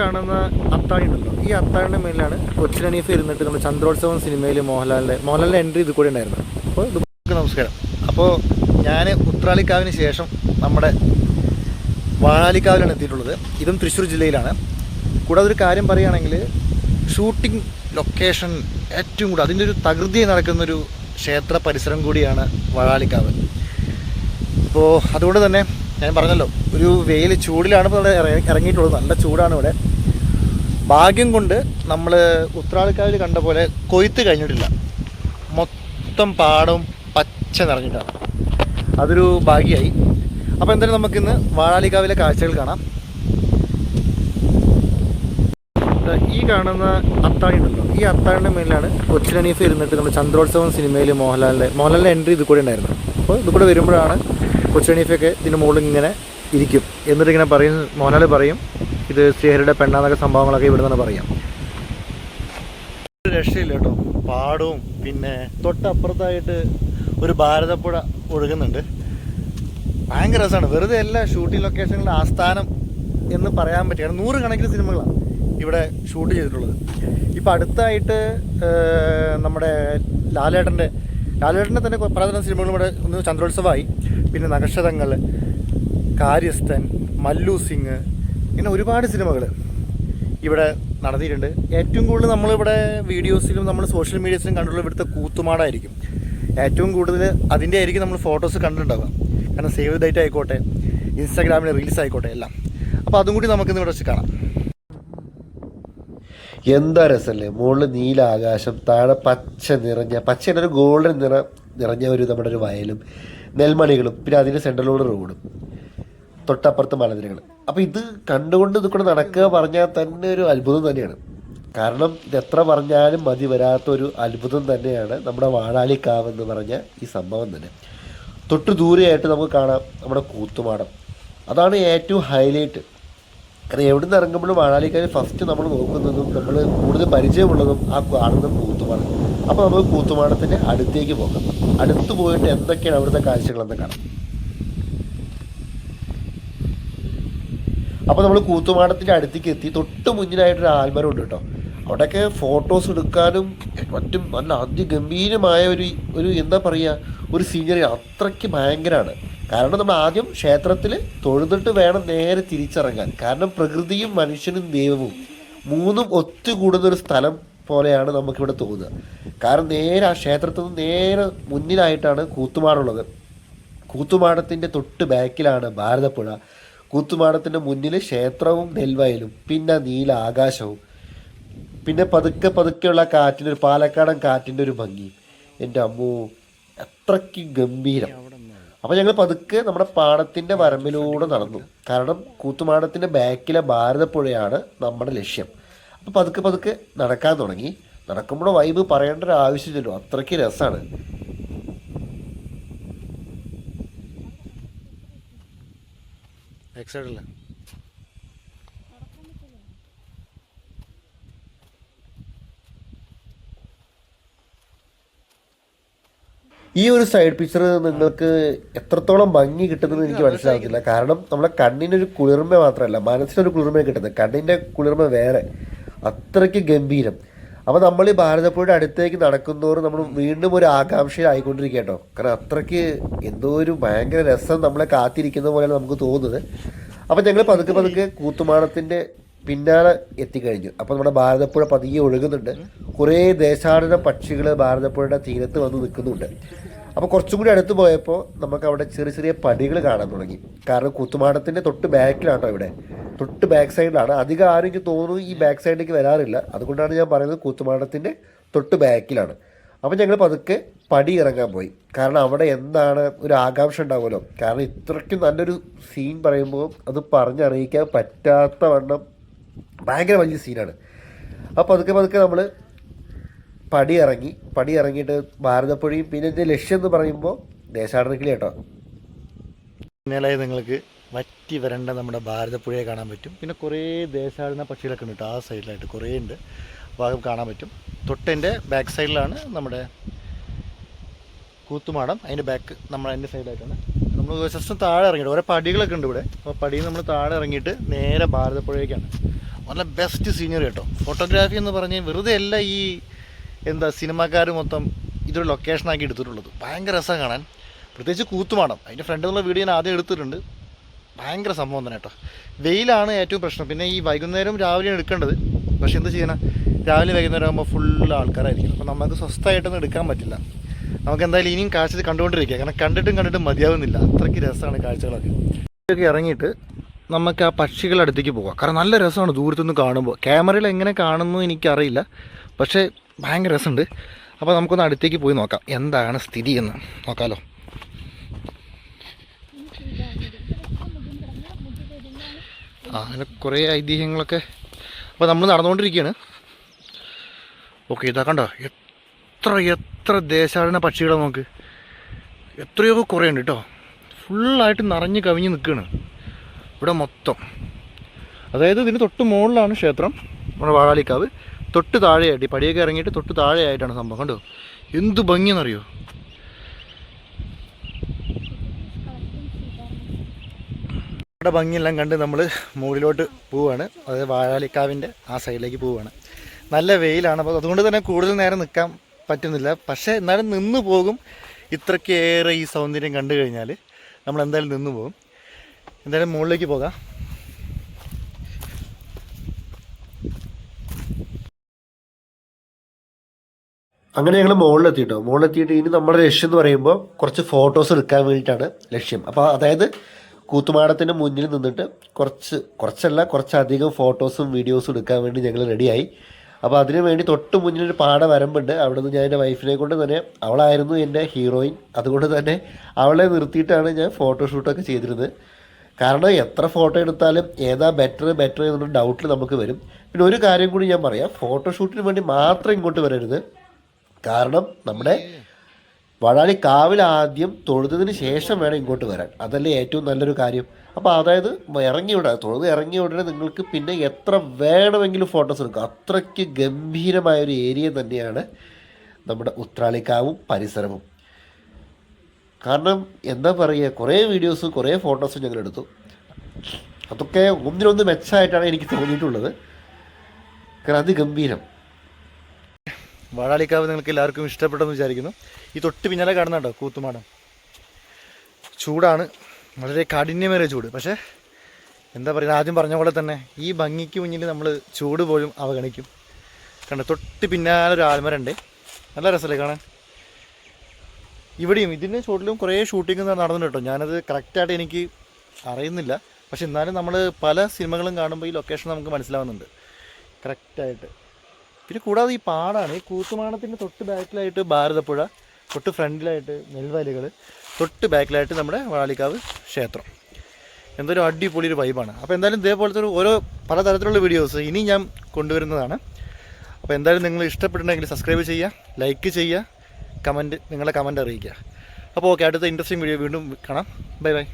കാണുന്ന അത്താഴി ഉണ്ടല്ലോ. ഈ അത്താഴിന്റെ മേലാണ് കൊച്ചിൻ അനീഫ് ഇരുന്നിട്ട് നമ്മുടെ ചന്ദ്രോത്സവം സിനിമയിൽ മോഹൻലാലിന്റെ മോഹൻലാലിന്റെ എൻട്രി ഇത് കൂടെ ഉണ്ടായിരുന്നു അപ്പോൾ ഇത് നമസ്കാരം. അപ്പോൾ ഞാൻ ഉത്രാളിക്കാവിന് ശേഷം നമ്മുടെ വാഴാലിക്കാവിലാണ് എത്തിയിട്ടുള്ളത്. ഇതും തൃശ്ശൂർ ജില്ലയിലാണ്. കൂടാതെ ഒരു കാര്യം പറയുകയാണെങ്കിൽ ഷൂട്ടിംഗ് ലൊക്കേഷൻ ഏറ്റവും കൂടുതൽ അതിന്റെ ഒരു തകൃതി നടക്കുന്നൊരു ക്ഷേത്ര പരിസരം കൂടിയാണ് വാഴാലിക്കാവ്. അപ്പോൾ അതുകൊണ്ട് തന്നെ ഞാൻ പറഞ്ഞല്ലോ ഒരു വെയിൽ ചൂടിലാണ് ഇപ്പോൾ ഇവിടെ ഇറങ്ങിയിട്ടുള്ളത്. നല്ല ചൂടാണ് ഇവിടെ. ഭാഗ്യം കൊണ്ട് നമ്മൾ ഉത്രാളിക്കാവിൽ കണ്ട പോലെ കൊയ്ത്ത് കഴിഞ്ഞിട്ടില്ല. മൊത്തം പാടവും പച്ച നിറഞ്ഞിട്ടാണ്. അതൊരു ഭാഗ്യമായി അപ്പോൾ എന്തായാലും നമുക്കിന്ന് വാഴാലിക്കാവിലെ കാഴ്ചകൾ കാണാം. ഈ കാണുന്ന അത്താഴി ഉണ്ടല്ലോ. ഈ അത്താഴിന്റെ മേലാണ് കൊച്ചിൻ അനീഫ് ഇരുന്നിട്ട് നമ്മുടെ ചന്ദ്രോത്സവം സിനിമയിൽ മോഹൻലാലിന്റെ മോഹൻലാലിന്റെ എൻട്രി ഇത് കൂടെ ഉണ്ടായിരുന്നു അപ്പോൾ ഇത് കൂടെ വരുമ്പോഴാണ് കൊച്ചിൻ അനീഫൊക്കെ ഇതിന് മുകളിൽ ഇങ്ങനെ ഇരിക്കും. എന്നിട്ട് ഇങ്ങനെ പറയും മോഹൻലാൽ പറയും ഇത് ശ്രീഹരിയുടെ പെണ്ണാന്നൊക്കെ സംഭവങ്ങളൊക്കെ ഇവിടെ നിന്ന് പറയാം. രക്ഷയില്ല കേട്ടോ. പാടവും പിന്നെ തൊട്ടപ്പുറത്തായിട്ട് ഒരു ഭാരതപ്പുഴ ഒഴുകുന്നുണ്ട്. ഭയങ്കര രസമാണ്. വെറുതെ എല്ലാ ഷൂട്ടിംഗ് ലൊക്കേഷനുകളുടെ ആസ്ഥാനം എന്ന് പറയാൻ പറ്റിയ നൂറുകണക്കിന് സിനിമകളാണ് ഇവിടെ ഷൂട്ട് ചെയ്തിട്ടുള്ളത്. ഇപ്പം അടുത്തായിട്ട് നമ്മുടെ ലാലേട്ടന്റെ ലാലേട്ടന്റെ തന്നെ പലതരം സിനിമകളും ഇവിടെ ഒന്ന് ചന്ദ്രോത്സവമായി. പിന്നെ നക്ഷതങ്ങൾ കാര്യസ്ഥൻ മല്ലു സിംഗ് ഇങ്ങനെ ഒരുപാട് സിനിമകൾ ഇവിടെ നടത്തിയിട്ടുണ്ട് ഏറ്റവും കൂടുതൽ നമ്മളിവിടെ വീഡിയോസിലും നമ്മൾ സോഷ്യൽ മീഡിയസിലും കണ്ടുള്ള ഇവിടുത്തെ കൂത്തുമാടായിരിക്കും. ഏറ്റവും കൂടുതൽ അതിന്റെ ആയിരിക്കും നമ്മൾ ഫോട്ടോസ് കണ്ടിട്ടുണ്ടാവുക. കാരണം സേവ് ഡേറ്റ് ആയിക്കോട്ടെ ഇൻസ്റ്റാഗ്രാമിൽ റീൽസ് ആയിക്കോട്ടെ എല്ലാം. അപ്പോൾ അതും കൂടി നമുക്കിന്ന് ഇവിടെ വെച്ച് കാണാം. എന്താ രസമല്ലേ മുകളിൽ നീല ആകാശം താഴെ പച്ച നിറഞ്ഞ പച്ചയുടെ ഒരു ഗോൾഡൻ നിറ നിറഞ്ഞ ഒരു നമ്മുടെ ഒരു വയലും നെൽമണികളും പിന്നെ അതിന്റെ സെൻട്രലോട് റോഡും തൊട്ടപ്പുറത്ത് മലനിരകൾ. അപ്പോൾ ഇത് കണ്ടുകൊണ്ട് ഇത് കൂടെ നടക്കുക പറഞ്ഞാൽ തന്നെ ഒരു അത്ഭുതം തന്നെയാണ്. കാരണം ഇത് എത്ര പറഞ്ഞാലും മതി വരാത്തൊരു അത്ഭുതം തന്നെയാണ് നമ്മുടെ വാഴാലിക്കാവ് എന്ന് പറഞ്ഞ ഈ സംഭവം തന്നെ. തൊട്ട് ദൂരെയായിട്ട് നമുക്ക് കാണാം നമ്മുടെ കൂത്തുമാടം അതാണ് ഏറ്റവും ഹൈലൈറ്റ് കാരണം എവിടെ നിന്ന് ഇറങ്ങുമ്പോഴും വാഴാലിക്കാർ ഫസ്റ്റ് നമ്മൾ നോക്കുന്നതും നമ്മൾ കൂടുതൽ പരിചയമുള്ളതും ആ കാണുന്ന കൂത്തുമാടം അപ്പോൾ നമുക്ക് കൂത്തുമാടത്തിന്റെ അടുത്തേക്ക് പോകാം. അടുത്ത് പോയിട്ട് എന്തൊക്കെയാണ് അവിടുത്തെ കാഴ്ചകളെന്ന് കാണാം. അപ്പോൾ നമ്മൾ കൂത്തുമാടത്തിന്റെ അടുത്തേക്ക് എത്തി. തൊട്ട് മുന്നിലായിട്ടൊരു ആൽമരം ഉണ്ട് കേട്ടോ. അവിടെയൊക്കെ ഫോട്ടോസ് എടുക്കാനും മറ്റും നല്ല അതിഗംഭീരമായ ഒരു ഒരു എന്താ പറയുക ഒരു സീനറി അത്രയ്ക്ക് ഭയങ്കരമാണ് കാരണം നമ്മൾ ആദ്യം ക്ഷേത്രത്തിൽ തൊഴുതിട്ട് വേണം നേരെ തിരിച്ചിറങ്ങാൻ. കാരണം പ്രകൃതിയും മനുഷ്യനും ദൈവവും മൂന്നും ഒത്തുകൂടുന്ന ഒരു സ്ഥലം പോലെയാണ് നമുക്കിവിടെ തോന്നുക. കാരണം നേരെ ആ ക്ഷേത്രത്തിൽ നിന്ന് നേരെ മുന്നിലായിട്ടാണ് കൂത്തുമാടുള്ളത്. കൂത്തുമാടത്തിന്റെ തൊട്ട് ബാക്കിലാണ് ഭാരതപ്പുഴ. കൂത്തുമാടത്തിന്റെ മുന്നിൽ ക്ഷേത്രവും നെൽവയലും പിന്നെ നീല ആകാശവും. പിന്നെ പതുക്കെ പതുക്കെയുള്ള കാറ്റിന്റെ ഒരു പാലക്കാടൻ കാറ്റിന്റെ ഒരു ഭംഗി. എന്റെ അമ്മോ അത്രയ്ക്ക് ഗംഭീരം. അപ്പോൾ ഞങ്ങൾ പതുക്കെ നമ്മുടെ പാടത്തിന്റെ വരമ്പിലൂടെ നടന്നു. കാരണം കൂത്തുമാടത്തിന്റെ ബാക്കിലെ ഭാരതപ്പുഴയാണ് നമ്മുടെ ലക്ഷ്യം. അപ്പോൾ പതുക്കെ പതുക്കെ നടക്കാൻ തുടങ്ങി. നടക്കുമ്പോൾ വൈബ് പറയേണ്ട ഒരു ആവശ്യമില്ലല്ലോ. അത്രയ്ക്ക് രസമാണ് ബാക്ക് സൈഡല്ല ഈ ഒരു സൈഡ് പിക്ചർ നിങ്ങൾക്ക് എത്രത്തോളം ഭംഗി കിട്ടുന്നത് എനിക്ക് മനസ്സിലാകുന്നില്ല കാരണം നമ്മുടെ കണ്ണിനൊരു കുളിർമ മാത്രമല്ല മനസ്സിനൊരു കുളിർമ കിട്ടുന്നത്. കണ്ണിന്റെ കുളിർമ വേറെ. അത്രയ്ക്ക് ഗംഭീരം. അപ്പോൾ നമ്മൾ ഈ ഭാരതപ്പുഴയുടെ അടുത്തേക്ക് നടക്കുന്നതോറും നമ്മൾ വീണ്ടും ഒരു ആകാംക്ഷയിലായിക്കൊണ്ടിരിക്കുക കാരണം അത്രയ്ക്ക് എന്തോ ഒരു ഭയങ്കര രസം നമ്മളെ കാത്തിരിക്കുന്ന പോലെയാണ് നമുക്ക് തോന്നുന്നത്. അപ്പോൾ ഞങ്ങൾ പതുക്കെ പതുക്കെ കൂത്തുമാണത്തിന്റെ പിന്നാലെ എത്തിക്കഴിഞ്ഞു. അപ്പോൾ നമ്മുടെ ഭാരതപ്പുഴ പതിയെ ഒഴുകുന്നുണ്ട്. കുറേ ദേശാടന പക്ഷികൾ ഭാരതപ്പുഴയുടെ തീരത്ത് വന്ന് നിൽക്കുന്നുണ്ട്. അപ്പോൾ കുറച്ചും കൂടി അടുത്ത് പോയപ്പോൾ നമുക്ക് അവിടെ ചെറിയ ചെറിയ പടികൾ കാണാൻ തുടങ്ങി. കാരണം കൂത്തുമാടത്തിന്റെ തൊട്ട് ബാക്കിലാണോ ഇവിടെ? തൊട്ട് ബാക്ക് സൈഡിലാണ് അധികം ആരും എനിക്ക് തോന്നുന്നു ഈ ബാക്ക് സൈഡിലേക്ക് വരാറില്ല. അതുകൊണ്ടാണ് ഞാൻ പറയുന്നത് കൂത്തുമാടത്തിന്റെ തൊട്ട് ബാക്കിലാണ് അപ്പോൾ ഞങ്ങൾ പതുക്കെ പടി ഇറങ്ങാൻ പോയി. കാരണം അവിടെ എന്താണ് ഒരു ആകാംക്ഷ ഉണ്ടാവുമല്ലോ. കാരണം ഇത്രയ്ക്കും നല്ലൊരു സീൻ പറയുമ്പോൾ അത് പറഞ്ഞറിയിക്കാൻ പറ്റാത്ത വണ്ണം ഭയങ്കര വലിയ സീനാണ് അപ്പോൾ പതുക്കെ പതുക്കെ നമ്മൾ പടി ഇറങ്ങി. പടി ഇറങ്ങിയിട്ട് ഭാരതപ്പുഴയും പിന്നെ എന്റെ ലക്ഷ്യം എന്ന് പറയുമ്പോൾ ദേശാടനക്കിളി കേട്ടോ. നിങ്ങൾക്ക് വറ്റി വരേണ്ട നമ്മുടെ ഭാരതപ്പുഴയെ കാണാൻ പറ്റും. പിന്നെ കുറേ ദേശാടന പക്ഷികളൊക്കെ ഉണ്ട് ആ സൈഡിലായിട്ട് കുറേ ഉണ്ട്. ഭാഗം കാണാൻ പറ്റും. തൊട്ടതിന്റെ ബാക്ക് സൈഡിലാണ് നമ്മുടെ കൂത്തുമാടം. അതിന്റെ ബാക്ക് നമ്മൾ അതിന്റെ സൈഡായിട്ടാണ് നമ്മൾ ജസ്റ്റ് താഴെ ഇറങ്ങിയിട്ട് ഓരോ പടികളൊക്കെ ഉണ്ട് ഇവിടെ. അപ്പോൾ പടിയിൽ നമ്മൾ താഴെ ഇറങ്ങിയിട്ട് നേരെ ഭാരതപ്പുഴയ്ക്കാണ്. നല്ല ബെസ്റ്റ് സീനറി കേട്ടോ. ഫോട്ടോഗ്രാഫി എന്ന് പറഞ്ഞ് വെറുതെ അല്ല ഈ എന്താ സിനിമാക്കാർ മൊത്തം ഇതൊരു ലൊക്കേഷനാക്കി എടുത്തിട്ടുള്ളത്. ഭയങ്കര രസമാണ് കാണാൻ. പ്രത്യേകിച്ച് കൂത്തുമാടം. അതിന്റെ ഫ്രണ്ടിലുള്ള വീഡിയോ ഞാൻ ആദ്യം എടുത്തിട്ടുണ്ട്. ഭയങ്കര സംഭവം തന്നെ കേട്ടോ. വെയിലാണ് ഏറ്റവും പ്രശ്നം. പിന്നെ ഈ വൈകുന്നേരം രാവിലെയാണ് എടുക്കേണ്ടത്. പക്ഷെ എന്ത് ചെയ്യണം രാവിലെ വൈകുന്നേരം ആകുമ്പോൾ ഫുൾ ആൾക്കാരായിരിക്കും അപ്പോൾ നമുക്ക് സ്വസ്ഥമായിട്ടൊന്നും എടുക്കാൻ പറ്റില്ല. നമുക്ക് എന്തായാലും ഇനിയും കാഴ്ച കണ്ടുകൊണ്ടിരിക്കുക. കാരണം കണ്ടിട്ടും കണ്ടിട്ടും മതിയാവുന്നില്ല. അത്രയ്ക്ക് രസമാണ് കാഴ്ചകളൊക്കെ. ഒക്കെ ഇറങ്ങിയിട്ട് നമുക്ക് ആ പക്ഷികളുടെ അടുത്തേക്ക് പോകാം. കാരണം നല്ല രസമാണ് ദൂരത്തുനിന്ന് കാണുമ്പോൾ. ക്യാമറയിൽ എങ്ങനെ കാണുന്നു എനിക്കറിയില്ല. പക്ഷേ ഭയങ്കര രസമുണ്ട്. അപ്പോൾ നമുക്കൊന്ന് അടുത്തേക്ക് പോയി നോക്കാം. എന്താണ് സ്ഥിതി എന്ന്. നോക്കാമല്ലോ അങ്ങനെ കുറേ ഐതിഹ്യങ്ങളൊക്കെ അപ്പോൾ നമ്മൾ നടന്നുകൊണ്ടിരിക്കുകയാണ് ഓക്കെ ഇതാ കണ്ടോ? എത്ര എത്ര ദേശാടന പക്ഷികളെ നമുക്ക്. എത്രയോ കുറേ ഉണ്ട് കേട്ടോ ഫുള്ളായിട്ട് നിറഞ്ഞ് കവിഞ്ഞ് നിൽക്കുകയാണ് ഇവിടെ മൊത്തം. അതായത് ഇതിന് തൊട്ട് മുകളിലാണ് ക്ഷേത്രം. നമ്മുടെ വാഴാലിക്കാവ്. തൊട്ട് താഴെയായിട്ട് പടിയൊക്കെ ഇറങ്ങിയിട്ട് തൊട്ട് താഴെയായിട്ടാണ് സംഭവം. കണ്ടോ? എന്ത് ഭംഗിയെന്നറിയോ ഇവിടെ ഭംഗിയെല്ലാം കണ്ട് നമ്മൾ മുകളിലോട്ട് പോവുകയാണ് അതായത് വാഴാലിക്കാവിന്റെ ആ സൈഡിലേക്ക് പോവുകയാണ് നല്ല വെയിലാണ്. അപ്പോൾ അതുകൊണ്ട് തന്നെ കൂടുതൽ നേരം നിൽക്കാൻ പറ്റുന്നില്ല. പക്ഷേ എന്നാലും നിന്ന് പോകും. ഇത്രയ്ക്കേറെ ഈ സൗന്ദര്യം കണ്ടു കഴിഞ്ഞാൽ നമ്മൾ എന്തായാലും നിന്ന് പോകും. എന്തായാലും മുകളിലേക്ക് പോകാം. അങ്ങനെ ഞങ്ങൾ മുകളിലെത്തിയിട്ടോ? മുകളിലെത്തിയിട്ട് ഇനി നമ്മുടെ ലക്ഷ്യം എന്ന് പറയുമ്പോൾ കുറച്ച് ഫോട്ടോസ് എടുക്കാൻ വേണ്ടിയിട്ടാണ് ലക്ഷ്യം. അപ്പോൾ അതായത് കൂത്തുമാടത്തിന്റെ മുന്നിൽ നിന്നിട്ട് കുറച്ച് കുറച്ചല്ല കുറച്ചധികം ഫോട്ടോസും വീഡിയോസും എടുക്കാൻ വേണ്ടി ഞങ്ങൾ റെഡിയായി. അപ്പോൾ അതിനു വേണ്ടി തൊട്ട് മുന്നിൽ ഒരു പാട വരമ്പുണ്ട്. അവിടെ നിന്ന് ഞാൻ എന്റെ വൈഫിനെ കൊണ്ട് തന്നെ അവളായിരുന്നു എന്റെ ഹീറോയിൻ. അതുകൊണ്ട് തന്നെ അവളെ നിർത്തിയിട്ടാണ് ഞാൻ ഫോട്ടോഷൂട്ടൊക്കെ ചെയ്തിരുന്നത്. കാരണം എത്ര ഫോട്ടോ എടുത്താലും ഏതാ ബെറ്റർ ബെറ്റർ എന്നുള്ള ഡൗട്ടിൽ നമുക്ക് വരും. പിന്നെ ഒരു കാര്യം കൂടി ഞാൻ പറയാം. ഫോട്ടോഷൂട്ടിന് വേണ്ടി മാത്രം ഇങ്ങോട്ട് വരരുത്. കാരണം നമ്മുടെ വഴാളി കാവിൽ ആദ്യം തൊഴുതതിന് ശേഷം വേണം ഇങ്ങോട്ട് വരാൻ. അതല്ലേ ഏറ്റവും നല്ലൊരു കാര്യം. അപ്പോൾ അതായത് ഇറങ്ങി ഉടനെ തൊഴുത് ഇറങ്ങി ഉടനെ നിങ്ങൾക്ക് പിന്നെ എത്ര വേണമെങ്കിലും ഫോട്ടോസ് എടുക്കാം. അത്രയ്ക്ക് ഗംഭീരമായ ഒരു ഏരിയ തന്നെയാണ് നമ്മുടെ ഉത്രാളിക്കാവും പരിസരവും. കാരണം എന്താ പറയുക കുറേ വീഡിയോസ് കുറേ ഫോട്ടോസും ഞങ്ങൾ എടുത്തു. അതൊക്കെ ഒന്നിനൊന്ന് മെച്ചമായിട്ടാണ് എനിക്ക് തോന്നിയിട്ടുള്ളത്. കാരണം അതിഗംഭീരം വാഴാലിക്കാവ് നിങ്ങൾക്ക് എല്ലാവർക്കും ഇഷ്ടപ്പെട്ടെന്ന് വിചാരിക്കുന്നു. ഈ തൊട്ട് പിന്നാലെ കാണുന്നുണ്ടോ കൂത്തുമാടം. ചൂടാണ്. വളരെ കാഠിന്യമേറിയ ചൂട്. പക്ഷേ എന്താ പറയുക ആദ്യം പറഞ്ഞ പോലെ തന്നെ ഈ ഭംഗിക്ക് മുന്നിൽ നമ്മൾ ചൂട് പോലും അവഗണിക്കും. കണ്ട തൊട്ട് പിന്നാലെ ഒരു ആൽമരണ്ട്. നല്ല രസമല്ലേ കാണാൻ? ഇവിടെയും ഇതിന്റെ ചുവട്ടിലും കുറേ ഷൂട്ടിംഗ് നടന്നിട്ടുണ്ട് കേട്ടോ. ഞാനത് കറക്റ്റായിട്ട് എനിക്ക് അറിയുന്നില്ല. പക്ഷെ എന്നാലും നമ്മൾ പല സിനിമകളും കാണുമ്പോൾ ഈ ലൊക്കേഷൻ നമുക്ക് മനസ്സിലാവുന്നുണ്ട്. കറക്റ്റായിട്ട് പിന്നെ കൂടാതെ ഈ പാടാണ്. ഈ കൂത്തുമാണത്തിന്റെ തൊട്ട് ബാക്കിലായിട്ട് ഭാരതപ്പുഴ തൊട്ട് ഫ്രണ്ടിലായിട്ട് നെൽവയലുകൾ തൊട്ട് ബാക്കിലായിട്ട് നമ്മുടെ വാളിക്കാവ് ക്ഷേത്രം. എന്തൊരു അടിപൊളി ഒരു വൈബാണ് അപ്പോൾ എന്തായാലും ഇതേപോലത്തെ ഒരു ഓരോ പലതരത്തിലുള്ള വീഡിയോസ് ഇനി ഞാൻ കൊണ്ടുവരുന്നതാണ്. അപ്പോൾ എന്തായാലും നിങ്ങൾ ഇഷ്ടപ്പെട്ടിട്ടുണ്ടെങ്കിൽ സബ്സ്ക്രൈബ് ചെയ്യുക ലൈക്ക് ചെയ്യുക കമന്റ് നിങ്ങളുടെ കമന്റ് അറിയിക്കുക. അപ്പോൾ ഓക്കെ അടുത്ത ഇൻട്രസ്റ്റിംഗ് വീഡിയോ വീണ്ടും കാണാം. Bye bye